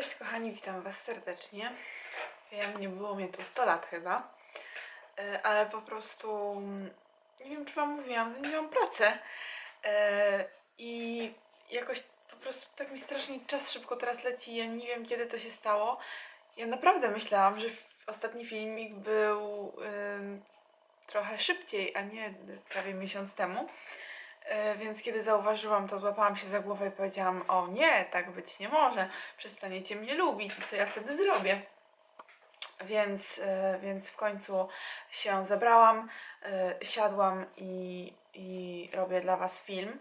Cześć kochani, witam Was serdecznie. Wiem, nie było mnie to 100 lat chyba, E, ale po prostu mm, nie wiem, czy Wam mówiłam, zmieniłam pracę E, i jakoś po prostu tak mi strasznie czas szybko teraz leci. Ja nie wiem, kiedy to się stało. Ja naprawdę myślałam, że ostatni filmik był trochę szybciej, a nie prawie miesiąc temu. E, Więc kiedy zauważyłam to, złapałam się za głowę i powiedziałam: O nie, tak być nie może, przestaniecie mnie lubić i co ja wtedy zrobię? Więc, e, więc w końcu się zebrałam, e, siadłam i, i robię dla Was film.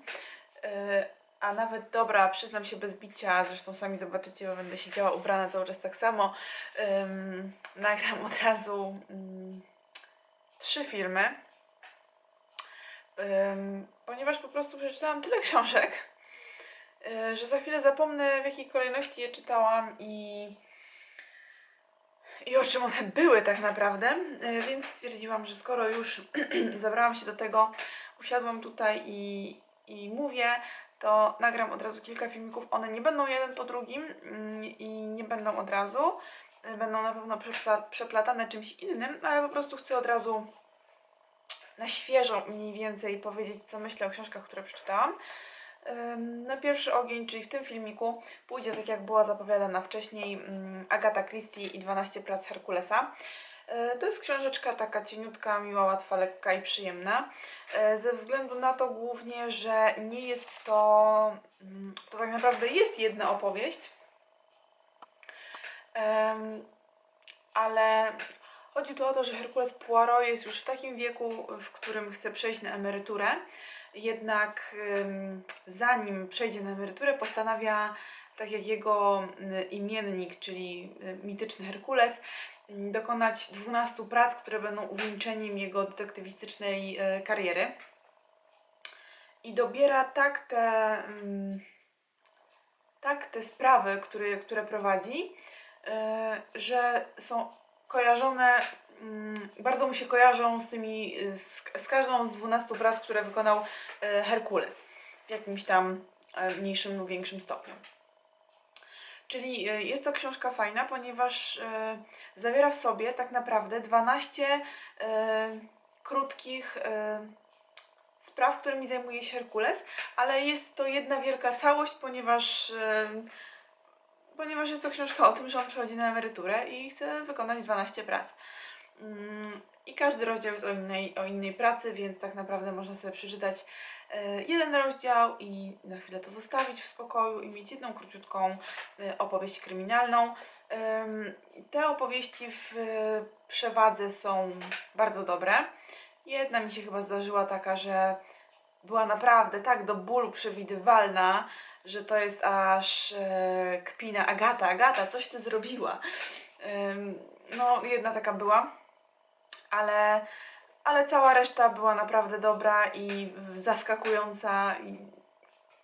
A nawet dobra, przyznam się bez bicia, zresztą sami zobaczycie, bo będę siedziała ubrana cały czas tak samo. Nagram od razu mm, trzy filmy ponieważ po prostu przeczytałam tyle książek, y, że za chwilę zapomnę w jakiej kolejności je czytałam i, i o czym one były tak naprawdę, Y, więc stwierdziłam, że skoro już zabrałam się do tego, usiadłam tutaj i, i mówię, to nagram od razu kilka filmików. One nie będą jeden po drugim mm, i nie będą od razu. Y, Będą na pewno przepla- przeplatane czymś innym, ale po prostu chcę od razu na świeżo mniej więcej powiedzieć, co myślę o książkach, które przeczytałam. Na pierwszy ogień, czyli w tym filmiku, pójdzie tak jak była zapowiadana wcześniej Agata Christie i 12 prac Herkulesa. Y, To jest książeczka taka cieniutka, miła, łatwa, lekka i przyjemna. Y, Ze względu na to głównie, że nie jest to. To tak naprawdę jest jedna opowieść. Ale Chodzi tu o to, że Herkules Poirot jest już w takim wieku, w którym chce przejść na emeryturę. Jednak zanim przejdzie na emeryturę, postanawia, tak jak jego imiennik, czyli y, mityczny Herkules, dokonać 12 prac, które będą uwieńczeniem jego detektywistycznej y, kariery. I dobiera tak te, tak te sprawy, które, które prowadzi, y, że są kojarzone, mm, bardzo mu się kojarzą z tymi, z, z każdą z 12 prac, które wykonał y, Herkules w jakimś tam e, mniejszym lub większym stopniu. Czyli y, jest to książka fajna, ponieważ zawiera w sobie tak naprawdę 12 y, krótkich spraw, którymi zajmuje się Herkules, ale jest to jedna wielka całość, ponieważ ponieważ jest to książka o tym, że on przechodzi na emeryturę i chce wykonać 12 prac. Mm, I każdy rozdział jest o innej, o innej pracy, więc tak naprawdę można sobie przeczytać e, jeden rozdział i na chwilę to zostawić w spokoju i mieć jedną króciutką e, opowieść kryminalną. Te opowieści w e, przewadze są bardzo dobre. Jedna mi się chyba zdarzyła taka, że była naprawdę tak do bólu przewidywalna, że to jest aż e, kpina. Agata, Agata, coś ty zrobiła. No, jedna taka była, ale, ale cała reszta była naprawdę dobra i zaskakująca. I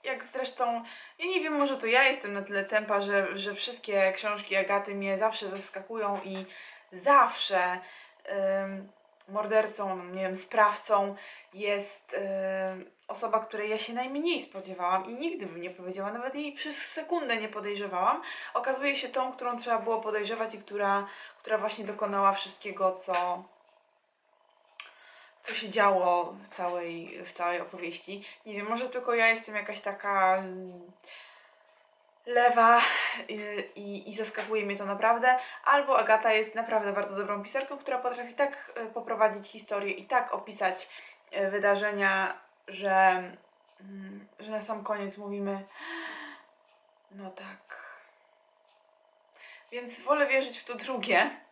jak zresztą, ja nie wiem, może to ja jestem na tyle tempa, że, że wszystkie książki Agaty mnie zawsze zaskakują i zawsze mordercą, nie wiem, sprawcą jest ym, osoba, której ja się najmniej spodziewałam i nigdy bym nie powiedziała, nawet jej przez sekundę nie podejrzewałam, okazuje się tą, którą trzeba było podejrzewać i która, która właśnie dokonała wszystkiego, co, co się działo w całej, w całej opowieści. Nie wiem, może tylko ja jestem jakaś taka lewa y, i, i zaskakuje mnie to naprawdę, albo Agata jest naprawdę bardzo dobrą pisarką, która potrafi tak y, poprowadzić historię i tak opisać y, wydarzenia, że, mm, że na sam koniec mówimy no tak. Więc wolę wierzyć w to drugie.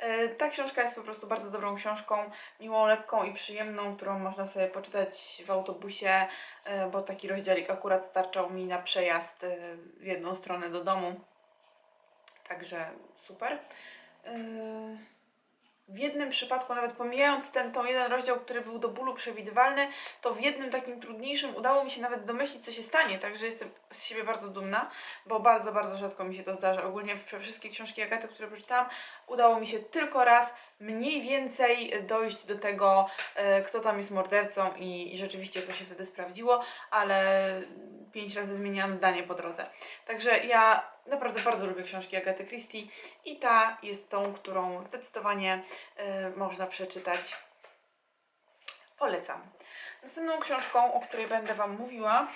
E, Ta książka jest po prostu bardzo dobrą książką, miłą, lekką i przyjemną, którą można sobie poczytać w autobusie, e, bo taki rozdziałik akurat starczał mi na przejazd e, w jedną stronę do domu. Także super. W jednym przypadku, nawet pomijając ten tą jeden rozdział, który był do bólu przewidywalny, to w jednym takim trudniejszym udało mi się nawet domyślić, co się stanie, także jestem z siebie bardzo dumna, bo bardzo, bardzo rzadko mi się to zdarza. Ogólnie we wszystkie książki Agaty, które przeczytałam, udało mi się tylko raz mniej więcej dojść do tego, e, kto tam jest mordercą i, i rzeczywiście co się wtedy sprawdziło, ale pięć razy zmieniałam zdanie po drodze. Także ja naprawdę bardzo lubię książki Agaty Christie i ta jest tą, którą zdecydowanie e, można przeczytać. Polecam. Następną książką, o której będę Wam mówiła,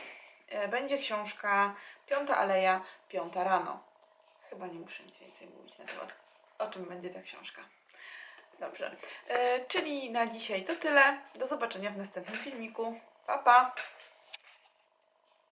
e, będzie książka Piąta Aleja, Piąta Rano. Chyba nie muszę nic więcej mówić na temat, o czym będzie ta książka. Dobrze. E, czyli na dzisiaj to tyle. Do zobaczenia w następnym filmiku. Pa, pa!